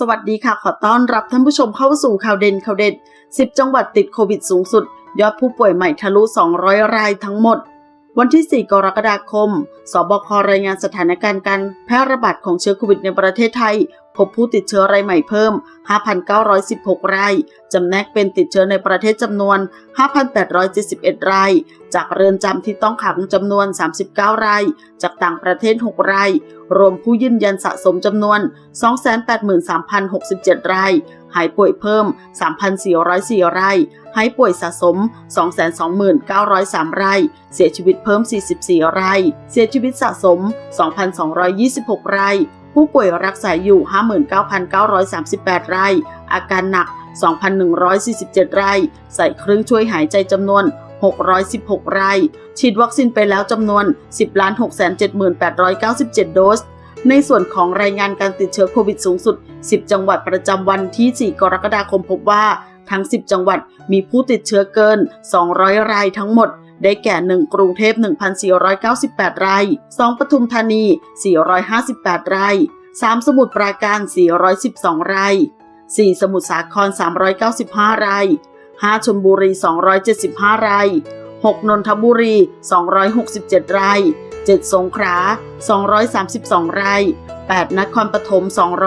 สวัสดีค่ะ ขอต้อนรับท่านผู้ชมเข้าสู่ข่าวเด่นข่าวเด็ด 10 จังหวัดติดโควิดสูงสุด ยอดผู้ป่วยใหม่ทะลุ 200 รายทั้งหมด วันที่ 4 กรกฎาคม สบครายงานสถานการณ์การแพร่ระบาดของเชื้อโควิดในประเทศไทย พบผู้ติดเชื้อรายใหม่เพิ่ม 5,916 ราย จำแนกเป็นติดเชื้อในประเทศจำนวน 5,871 ราย จากเรือนจำที่ต้องขังจำนวน 39 ราย จากต่างประเทศ 6 ราย รวมผู้ยืนยันสะสมจำนวน 283,067 ราย หายป่วยเพิ่ม 3,404 ราย หายป่วยสะสม 229,903 ราย เสียชีวิตเพิ่ม 44 ราย เสียชีวิตสะสม 2,226 ราย ผู้ป่วยรักษาอยู่ 59,938 ราย อาการหนัก 2,147 ราย ใส่เครื่องช่วยหายใจจำนวน 616 ราย ฉีดวัคซีนไปแล้วจำนวน 10 678,897 โดส ในส่วนของรายงานการติดเชื้อโควิดสูงสุด 10 จังหวัดประจำวันที่ 4 กรกฎาคมพบว่า ทั้ง 10 จังหวัดมีผู้ติดเชื้อเกิน 200 รายทั้งหมด ได้แก่ 1 กรุงเทพ 1,498 ราย 2 ปทุมธานี 458 ราย 3 สมุทรปราการ 412 ราย 4 สมุทรสาคร 395 ราย 5 ชลบุรี 275 ราย 6 นนทบุรี 267 ราย 7 สงขลา 232 ราย 8 นครปฐม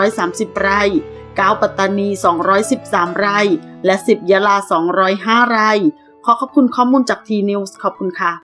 230 ไร่ 9 ปัตตานี 213 ไร่ และ 10 ยะลา 205 ไร่ ขอขอบคุณข้อมูลจากทีนิวส์ขอบคุณค่ะ